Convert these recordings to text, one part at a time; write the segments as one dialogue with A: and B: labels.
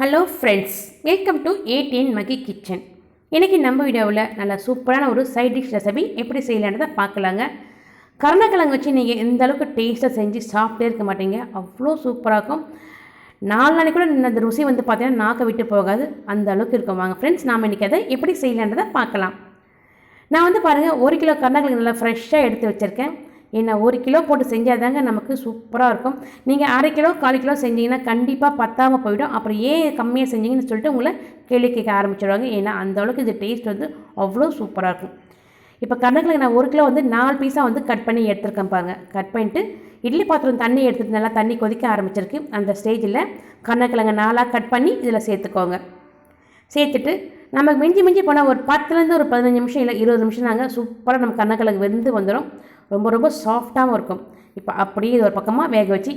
A: Hello friends welcome to ATN Magi kitchen இன்றைக்கி நம்ம வீடியோவில் நல்ல சூப்பரான ஒரு சைட் டிஷ் ரெசிபி எப்படி செய்யலான்றதை பார்க்கலாங்க. கருணக்கிழங்கு வச்சு நீங்கள் எந்த அளவுக்கு டேஸ்ட்டாக செஞ்சு சாப்பிட்டே இருக்க மாட்டீங்க. அவ்வளோ சூப்பராக இருக்கும். நாலு நாளைக்கு கூட இந்த ருசி வந்து பார்த்தீங்கன்னா நாக்கை விட்டு போகாது. அந்த அளவுக்கு இருக்கும். வாங்க ஃப்ரெண்ட்ஸ் நாம் இன்றைக்கி அதை எப்படி செய்யலான்றதை பார்க்கலாம். நான் வந்து பாருங்கள் ஒரு கிலோ கருணக்கிழங்கு நல்லா ஃப்ரெஷ்ஷாக எடுத்து வச்சுருக்கேன். என்ன ஒரு கிலோ போட்டு செஞ்சால் தாங்க நமக்கு சூப்பராக இருக்கும். நீங்கள் அரை கிலோ கால் கிலோ செஞ்சீங்கன்னா கண்டிப்பாக பத்தாமல் போயிடும். அப்புறம் ஏன் கம்மியாக செஞ்சீங்கன்னு சொல்லிட்டு உங்களை கேள்வி கேட்க ஆரம்பிச்சிடுவாங்க ஏன்னா அந்தளவுக்கு இது டேஸ்ட் வந்து அவ்வளோ சூப்பராக இருக்கும். இப்போ கருணக்கிழங்கு நான் ஒரு கிலோ வந்து நாலு பீஸாக வந்து கட் பண்ணி எடுத்துருக்கேன் பாருங்க. கட் பண்ணிட்டு இட்லி பாத்திரம் தண்ணி எடுத்துட்டு நல்லா தண்ணி கொதிக்க ஆரம்பிச்சிருக்கு. அந்த ஸ்டேஜில் கருணக்கிழங்கு நாலாக கட் பண்ணி இதில் சேர்த்துக்கோங்க. சேர்த்துட்டு நமக்கு மிஞ்சி மிஞ்சி போனால் ஒரு பத்துலேருந்து ஒரு பதினஞ்சு நிமிஷம் இல்லை இருபது நிமிஷம் நாங்கள் சூப்பராக நம்ம கண்ணக்கிழங்கு வெந்து வந்துடும் ரொம்ப ரொம்ப சாஃப்டாகவும் இருக்கும். இப்போ அப்படியே இது ஒரு பக்கமாக வேக வச்சு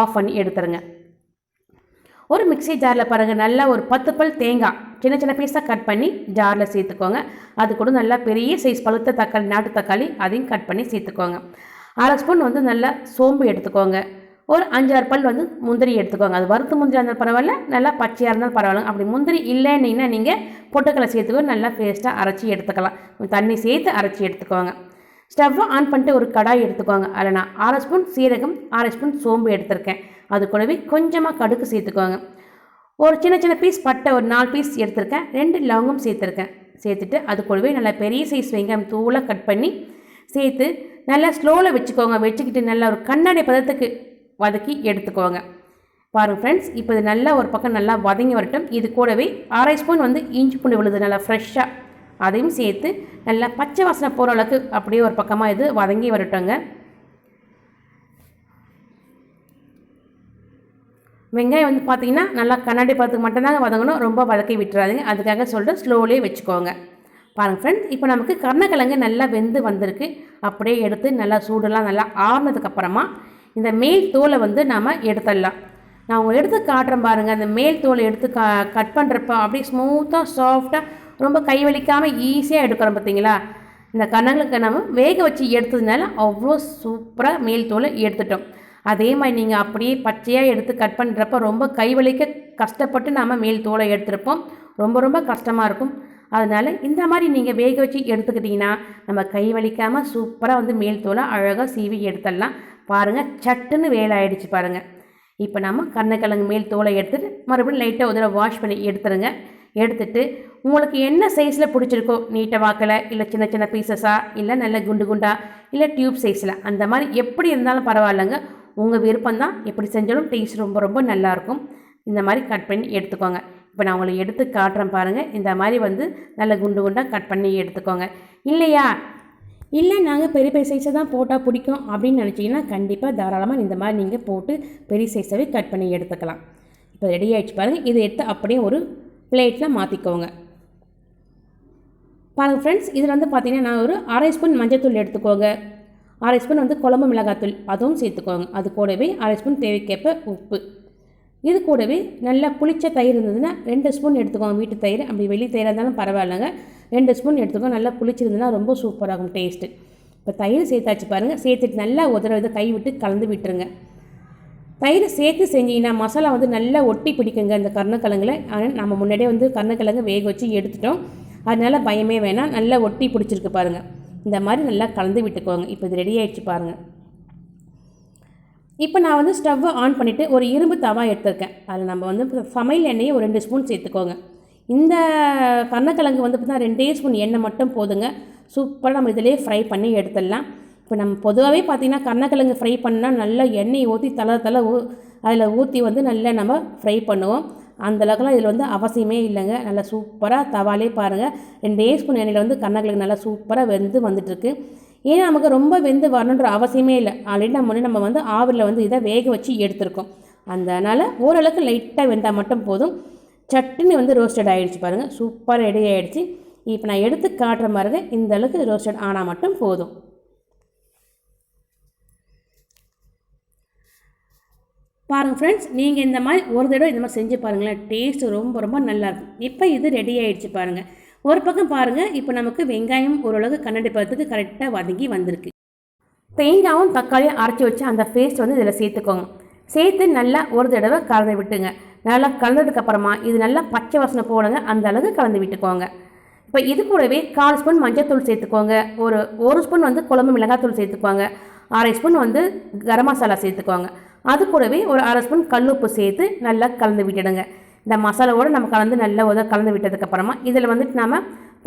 A: ஆஃப் பண்ணி எடுத்துருங்க. ஒரு மிக்ஸி ஜாரில் பாருங்கள் நல்லா ஒரு பத்து பல் தேங்காய் சின்ன சின்ன பீஸாக கட் பண்ணி ஜாரில் சேர்த்துக்கோங்க. அது கூட நல்லா பெரிய சைஸ் பழுத்த தக்காளி நாட்டு தக்காளி அதையும் கட் பண்ணி சேர்த்துக்கோங்க. அரை ஸ்பூன் வந்து நல்லா சோம்பு எடுத்துக்கோங்க. ஒரு அஞ்சாறு பல் வந்து முந்திரி எடுத்துக்கோங்க. அது வறுத்து முந்திரி இருந்தாலும் பரவாயில்ல நல்லா பச்சையாக இருந்தாலும் பரவாயில்ல. அப்படி முந்திரி இல்லைன்னீங்கன்னா நீங்கள் பொட்டுக்கலை சேர்த்துக்கோ நல்லா பேஸ்ட்டாக அரைச்சி எடுத்துக்கலாம். தண்ணி சேர்த்து அரைச்சி எடுத்துக்கோங்க. ஸ்டவ்வை ஆன் பண்ணிட்டு ஒரு கடாய் எடுத்துக்கோங்க. அதில் நான் அரை ஸ்பூன் சீரகம் அரை ஸ்பூன் சோம்பு எடுத்திருக்கேன். அது கூடவே கொஞ்சமாக கடுகு சேர்த்துக்கோங்க. ஒரு சின்ன சின்ன பீஸ் பட்டை ஒரு நாலு பீஸ் எடுத்திருக்கேன். ரெண்டு லவங்கம் சேர்த்துருக்கேன். சேர்த்துட்டு அது கூடவே நல்லா பெரிய சைஸ் வெங்காயம் தூளாக கட் பண்ணி சேர்த்து நல்லா ஸ்லோவில் வச்சுக்கோங்க. வச்சுக்கிட்டு நல்லா ஒரு கண்ணாடி பதத்துக்கு வதக்கி எடுத்துக்கோங்க. பாருங்கள் ஃப்ரெண்ட்ஸ் இப்போ இது நல்லா ஒரு பக்கம் நல்லா வதங்கி வரட்டும். இது கூடவே அரை ஸ்பூன் வந்து இஞ்சி பூண்டு விழுது நல்லா ஃப்ரெஷ்ஷாக அதையும் சேர்த்து நல்லா பச்சை வாசனை போகிற அளவுக்கு அப்படியே ஒரு பக்கமாக இது வதங்கி வரட்டோங்க வெங்காயம் வந்து பார்த்தீங்கன்னா நல்லா கண்ணாடி பார்த்துக்கு மட்டும்தாங்க வதங்கணும் ரொம்ப வதக்கி விட்டுறாதுங்க. அதுக்காக சொல்லிட்டு ஸ்லோலே வச்சுக்கோங்க. பாருங்கள் ஃப்ரெண்ட்ஸ் இப்போ நமக்கு கருணக்கிழங்கு நல்லா வெந்து வந்திருக்கு. அப்படியே எடுத்து நல்லா சூடெல்லாம் நல்லா ஆறுனதுக்கப்புறமா இந்த மேல் தோலை வந்து நாம் எடுத்துடலாம். நான் உங்களை எடுத்து காட்டுறேன் பாருங்கள் அந்த மேல் தோலை எடுத்து க கட் பண்ணுறப்ப அப்படியே ஸ்மூத்தாக சாஃப்டாக ரொம்ப கை வலிக்காமல் ஈஸியாக எடுக்கிறோம் பார்த்தீங்களா? இந்த கண்ணங்களுக்கு நம்ம வேக வச்சு எடுத்ததுனால அவ்வளோ சூப்பராக மேல் தோலை எடுத்துட்டோம். அதே மாதிரி நீங்கள் அப்படியே பச்சையாக எடுத்து கட் பண்ணுறப்ப ரொம்ப கை வலிக்க கஷ்டப்பட்டு நாம் மேல் தோலை எடுத்திருப்போம். ரொம்ப ரொம்ப கஷ்டமாக இருக்கும். அதனால் இந்த மாதிரி நீங்கள் வேக வச்சு எடுத்துக்கிட்டிங்கன்னா நம்ம கை வலிக்காமல் சூப்பராக வந்து மேல் தோலை அழகாக சீவி எடுத்துடலாம். பாருங்கள் சட்டுன்னு வேலை ஆயிடுச்சு பாருங்கள் இப்போ நம்ம கண்ணக்கிழங்கு மேல் தோலை எடுத்துகிட்டு மறுபடியும் லைட்டாக ஒரு தடவை வாஷ் பண்ணி எடுத்துருங்க. எடுத்துட்டு உங்களுக்கு என்ன சைஸில் பிடிச்சிருக்கோ நீட்டை வாக்கில் இல்லை சின்ன சின்ன பீசஸாக இல்லை நல்ல குண்டு குண்டா இல்லை டியூப் சைஸில் அந்த மாதிரி எப்படி இருந்தாலும் பரவாயில்லைங்க. உங்கள் விருப்பம் தான் எப்படி செஞ்சாலும் டேஸ்ட் ரொம்ப ரொம்ப நல்லாயிருக்கும். இந்த மாதிரி கட் பண்ணி எடுத்துக்கோங்க. இப்போ நான் உங்களுக்கு எடுத்து காட்டுறேன் பாருங்கள் இந்த மாதிரி வந்து நல்ல குண்டு குண்டாக கட் பண்ணி எடுத்துக்கோங்க. இல்லையா? இல்லை நாங்கள் பெரிய பெரிய சைஸை தான் போட்டால் பிடிக்கும். அப்படின்னு நினச்சிங்கன்னா கண்டிப்பாக தாராளமாக இந்த மாதிரி நீங்கள் போட்டு பெரிய சைஸாகவே கட் பண்ணி எடுத்துக்கலாம். இப்போ ரெடி ஆகிடுச்சு பாருங்கள் இதை எடுத்து அப்படியே ஒரு பிளேட்டில் மாற்றிக்கோங்க பாருங்கள் ஃப்ரெண்ட்ஸ் இதில் வந்து பார்த்தீங்கன்னா நான் ஒரு அரை ஸ்பூன் மஞ்சத்தூள் எடுத்துக்கோங்க. அரை ஸ்பூன் வந்து குழம்பு மிளகாத்தூள் அதுவும் சேர்த்துக்கோங்க. அது கூடவே அரை ஸ்பூன் தேவைக்கேற்ப உப்பு. இது கூடவே நல்லா புளிச்ச தயிர் இருந்ததுன்னா ரெண்டு ஸ்பூன் எடுத்துக்கோங்க. வீட்டு தயிர் அப்படி வெளி தயிராக இருந்தாலும் பரவாயில்லைங்க. ரெண்டு ஸ்பூன் எடுத்துக்கோங்க. நல்லா புளிச்சிருந்ததுன்னா ரொம்ப சூப்பராகும் டேஸ்ட்டு இப்போ தயிர் சேர்த்தாச்சு பாருங்கள் சேர்த்துட்டு நல்லா உதற இதை கை விட்டு கலந்து விட்டுருங்க. தயிரை சேர்த்து செஞ்சீங்கன்னா மசாலா வந்து நல்லா ஒட்டி பிடிக்குங்க இந்த கருணக்கிழங்குல. ஆனால் நம்ம முன்னாடியே வந்து கருணக்கிழங்கு வேக வச்சு எடுத்துட்டோம். அதனால் பயமே வேணாம். நல்லா ஒட்டி பிடிச்சிருக்கு பாருங்கள் இந்த மாதிரி நல்லா கலந்து விட்டுக்கோங்க. இப்போ இது ரெடி ஆகிடுச்சு பாருங்கள் இப்போ நான் வந்து ஸ்டவ்வை ஆன் பண்ணிவிட்டு ஒரு இரும்பு தவா எடுத்திருக்கேன். அதில் நம்ம வந்து சமையல் எண்ணெயை ஒரு ரெண்டு ஸ்பூன் சேர்த்துக்கோங்க. இந்த கருணக்கிழங்கு வந்து பார்த்தீங்கன்னா ரெண்டே ஸ்பூன் எண்ணெய் மட்டும் போதுங்க. சூப்பராக நம்ம இதிலே ஃப்ரை பண்ணி எடுத்துடலாம். இப்போ நம்ம பொதுவாகவே பார்த்திங்கன்னா கருணக்கிழங்கு ஃப்ரை பண்ணால் நல்லா எண்ணெயை ஊற்றி தலை தலை ஊ அதில் ஊற்றி வந்து நல்லா நம்ம ஃப்ரை பண்ணுவோம். அந்தளவுக்குலாம் இதில் வந்து அவசியமே இல்லைங்க. நல்லா சூப்பராக தவாலே பாருங்கள் ரெண்டே ஸ்பூன் எண்ணெயில் வந்து கருணக்கிழங்கு நல்லா சூப்பராக வெந்து வந்துட்டுருக்கு. ஏன்னா நமக்கு ரொம்ப வெந்து வரணுன்ற அவசியமே இல்லை. ஆல்ரெடி நம்ம நம்ம வந்து ஆவிரில் வந்து இதை வேக வச்சு எடுத்திருக்கோம். அதனால் ஓரளவுக்கு லைட்டாக வெந்தால் மட்டும் போதும். சட்டுன்னு வந்து ரோஸ்டட் ஆகிடுச்சு பாருங்கள் சூப்பராக ரெடி ஆகிடுச்சு இப்போ நான் எடுத்து காட்டுற மாதிரிங்க இந்த அளவுக்கு ரோஸ்டட் ஆனால் மட்டும் போதும். பாருங்கள் ஃப்ரெண்ட்ஸ் நீங்கள் இந்த மாதிரி ஒரு தடவை இந்த மாதிரி செஞ்சு பாருங்களேன். டேஸ்ட் ரொம்ப ரொம்ப நல்லாயிருக்கும் இப்போ இது ரெடி ஆகிடுச்சு பாருங்கள் ஒரு பக்கம் பாருங்கள் இப்போ நமக்கு வெங்காயம் ஓரளவுக்கு கண்ணாடி பதத்துக்கு கரெக்டாக வதங்கி வந்திருக்கு. தேங்காயும் தக்காளியும் அரைச்சி வச்சு அந்த பேஸ்ட் வந்து இதில் சேர்த்துக்கோங்க. சேர்த்து நல்லா ஒரு தடவை கலந்து விட்டுங்க. நல்லா கலந்ததுக்கப்புறமா இது நல்லா பச்சை வாசனை போடுங்க. அந்த அளவுக்கு கலந்து விட்டுக்கோங்க. இப்போ இது கூடவே கால் ஸ்பூன் மஞ்சள்தூள் சேர்த்துக்கோங்க. ஒரு ஒரு ஸ்பூன் வந்து குழம்பு மிளகாத்தூள் சேர்த்துக்கோங்க. அரை ஸ்பூன் வந்து கரம் மசாலா சேர்த்துக்கோங்க. அது கூடவே ஒரு அரை ஸ்பூன் கல்லுப்பு சேர்த்து நல்லா கலந்து விட்டுடுங்க. இந்த மசாலாவோடு நம்ம கலந்து நல்லா உத கலந்து விட்டதுக்கப்புறமா இதில் வந்துட்டு நம்ம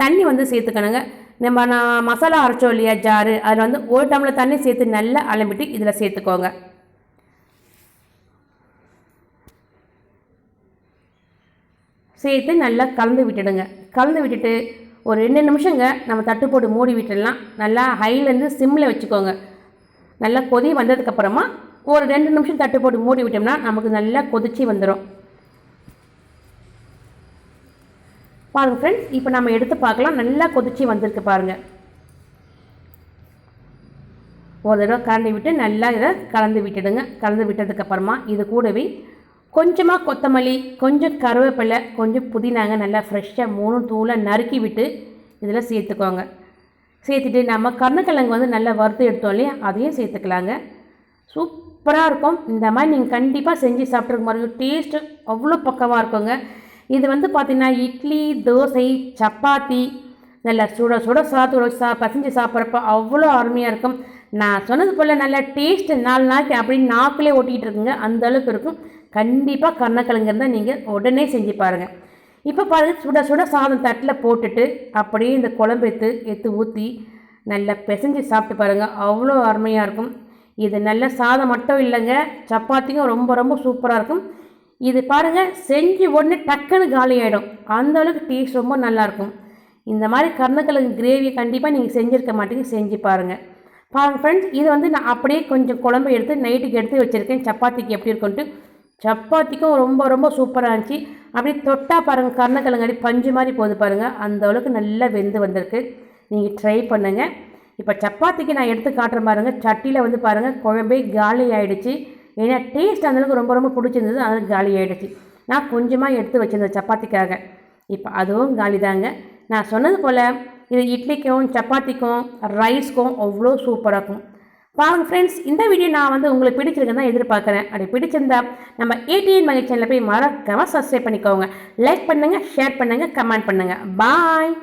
A: தண்ணி வந்து சேர்த்துக்கணுங்க. நம்ம நான் மசாலா அரைச்சோம் இல்லையா ஜாரு? அதில் வந்து ஒரு டம்ளர் தண்ணி சேர்த்து நல்லா அலம்பிட்டு இதில் சேர்த்துக்கோங்க. சேர்த்து நல்லா கலந்து விட்டுடுங்க. கலந்து விட்டுட்டு ஒரு ரெண்டு நிமிஷங்க நம்ம தட்டு போட்டு மூடி விட்டுடலாம். நல்லா ஹைலேருந்து சிம்மில் வச்சுக்கோங்க. நல்லா கொதி வந்ததுக்கப்புறமா ஒரு ரெண்டு நிமிஷம் தட்டு போட்டு மூடி விட்டோம்னா நமக்கு நல்லா கொதிச்சு வந்துடும் பாருங்கள் ஃப்ரெண்ட்ஸ் இப்போ நம்ம எடுத்து பார்க்கலாம். நல்லா கொதிச்சு வந்திருக்கு பாருங்கள் ஒரு தடவை கலந்து விட்டு நல்லா இதை கலந்து விட்டுடுங்க. கலந்து விட்டதுக்கப்புறமா இது கூடவே கொஞ்சமாக கொத்தமல்லி கொஞ்சம் கருவேப்பிலை கொஞ்சம் புதினாங்க நல்லா ஃப்ரெஷ்ஷாக மூணு தூளை நறுக்கி விட்டு இதில் சேர்த்துக்கோங்க. சேர்த்துட்டு நம்ம கருணக்கிழங்கு வந்து நல்லா வறுத்து எடுத்தோம் இல்லையா? அதையும் சேர்த்துக்கலாங்க. சூப்பராக இருக்கும். இந்த மாதிரி நீங்கள் கண்டிப்பாக செஞ்சு சாப்பிட்ருக்க மாதிரி டேஸ்ட்டு அவ்வளோ பக்கமாக இருக்குங்க. இது வந்து பார்த்திங்கன்னா இட்லி தோசை சப்பாத்தி நல்லா சுட சுட சாத்தோட சா பசஞ்சு சாப்பிட்றப்ப அவ்வளோ அருமையாக இருக்கும். நான் சொன்னது போல் நல்லா டேஸ்ட்டு நாலு நாளைக்கு அப்படின்னு நாக்கிலே ஓட்டிகிட்டு இருக்குங்க. அந்த அளவுக்கு இருக்கும். கண்டிப்பாக கருணக்கிழங்கு இருந்தால் நீங்கள் உடனே செஞ்சு பாருங்கள் இப்போ பாருங்க சுட சுட சாதம் தட்டில் போட்டுட்டு அப்படியே இந்த குழம்பு எடுத்து எடுத்து ஊற்றி நல்லா பிசைஞ்சு சாப்பிட்டு பாருங்கள் அவ்வளோ அருமையாக இருக்கும். இது நல்ல சாதம் மட்டும் இல்லைங்க. சப்பாத்திக்கும் ரொம்ப ரொம்ப சூப்பராக இருக்கும். இது பாருங்கள் செஞ்சு உடனே டக்குன்னு காலி ஆகிடும் அந்த அளவுக்கு டேஸ்ட் ரொம்ப நல்லாயிருக்கும் இந்த மாதிரி கருணக்கிழங்கு கிரேவி கண்டிப்பாக நீங்கள் செஞ்சுருக்க மாட்டீங்க செஞ்சு பாருங்கள் பாருங்கள் ஃப்ரெண்ட்ஸ் இது வந்து நான் அப்படியே கொஞ்சம் குழம்பு எடுத்து நைட்டுக்கு எடுத்து வச்சுருக்கேன். சப்பாத்திக்கு எப்படி இருக்குன்ட்டு. சப்பாத்திக்கும் ரொம்ப ரொம்ப சூப்பராக இருந்துச்சு. அப்படியே தொட்டா பாருங்கள் கருணக்கிழங்கு அடி பஞ்சு மாதிரி போகுது பாருங்கள் அந்த அளவுக்கு நல்லா வெந்து வந்திருக்கு. நீங்கள் ட்ரை பண்ணுங்கள் இப்போ சப்பாத்திக்கு நான் எடுத்து காட்டுற பாருங்க சட்டியில் வந்து பாருங்கள் குழம்பே காலி ஆகிடுச்சு ஏன்னா டேஸ்ட் அந்தளவுக்கு ரொம்ப ரொம்ப பிடிச்சிருந்தது அதனால் காலி ஆகிடுச்சு நான் கொஞ்சமாக எடுத்து வச்சுருந்தேன் சப்பாத்திக்காக. இப்போ அதுவும் காலி தாங்க நான் சொன்னது போல் இது இட்லிக்கும் சப்பாத்திக்கும் ரைஸ்க்கும் அவ்வளோ சூப்பராக இருக்கும். பாருங்க ஃப்ரெண்ட்ஸ் இந்த வீடியோ நான் வந்து உங்களுக்கு பிடிச்சிருக்குன்னு தான் எதிர்பார்க்குறேன். அப்படி பிடிச்சிருந்தா நம்ம ஏடிஎன் மகி சேனலில் போய் மறக்காமல் சப்ஸ்கிரைப் பண்ணிக்கோங்க. லைக் பண்ணுங்கள் ஷேர் பண்ணுங்கள் கமெண்ட் பண்ணுங்கள் பாய்